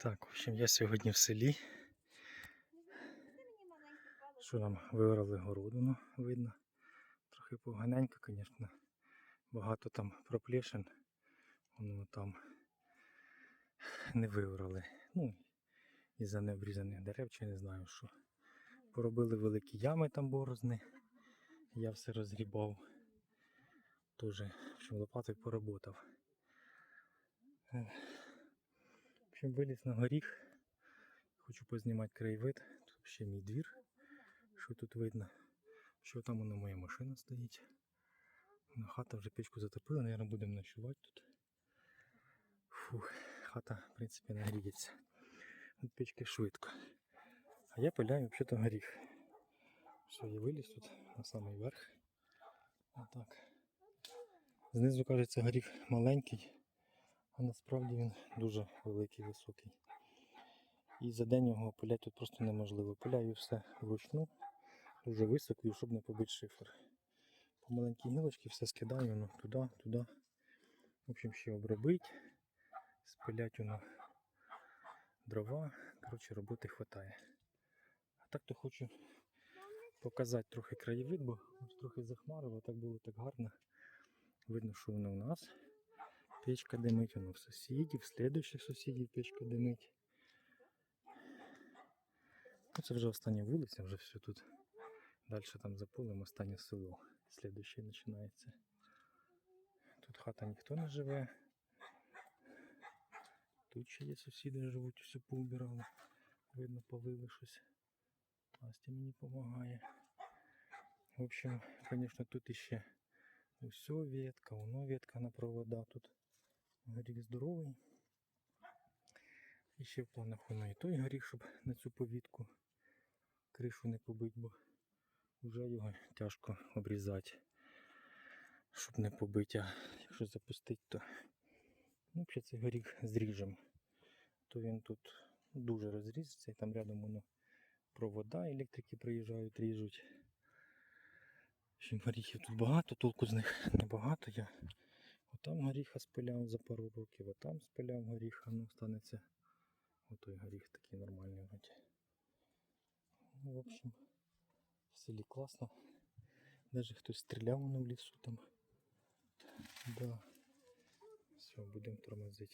Так, в общем, я сьогодні в селі. Що нам виграли городину, видно. Трохи поганенько, звісно. Багато там проплешин. Воно там не виграли. Ну, із-за необрізаних дерев, чи не знаю що. Поробили великі ями там борозни. Я все розгрібав. Тоже, в общем, лопатою поработав. Общем, виліз на горіх. Хочу познімати краєвид. Тут ще мій двір. Що тут видно? Що там воно моя машина стоїть. Хата вже печку затопила, наверное, будемо ночувати тут. Фух, хата, в принципі, нагріється. От печки швидко. А я пиляю взагалі-то горіх. Все, я виліз тут на самий верх. Отак. Знизу кажеться горіх маленький, а насправді він дуже великий, високий. І за день його пиляти тут просто неможливо. Пиляю все вручну, дуже високо, щоб не побити шифер. По маленькій гілочці все скидаю ну, туди, туди. В общем, ще обробить, спилять воно дрова. Коротше, роботи хватає. А так то хочу показати трохи краєвид, бо трохи захмарило, так було так гарно. Видно, що воно у нас. Печка димить, воно в сусідів, в слідуючих сусідів печка димить. Ну, це вже остання вулиця, вже все тут. Далі там за полем останнє село. Слідуще починається. Тут хата ніхто не живе. Тут ще є сусіди живуть, все поубирали. Видно, полили щось. Настя мені допомагає. В общем, звісно, тут іще Усьо ветка, воно ветка на провода. Тут горіх здоровий. І ще в планах воно і той горіх, щоб на цю повітку кришу не побить, бо вже його тяжко обрізати, щоб не побити. А якщо запустити, то ну, взагалі цей горіх зріжемо. То він тут дуже розрізиться і там рядом воно провода, електрики приїжджають, ріжуть. Горіхів тут багато, толку з них небагато. Я отам горіха спиляв за пару років, там спиляв горіха, ну станеться отой горіх такий нормальний вроді. Ну, в общем, в селі класно. Навіть хтось стріляв воно в лісу там. Да. Все, будемо тормозити.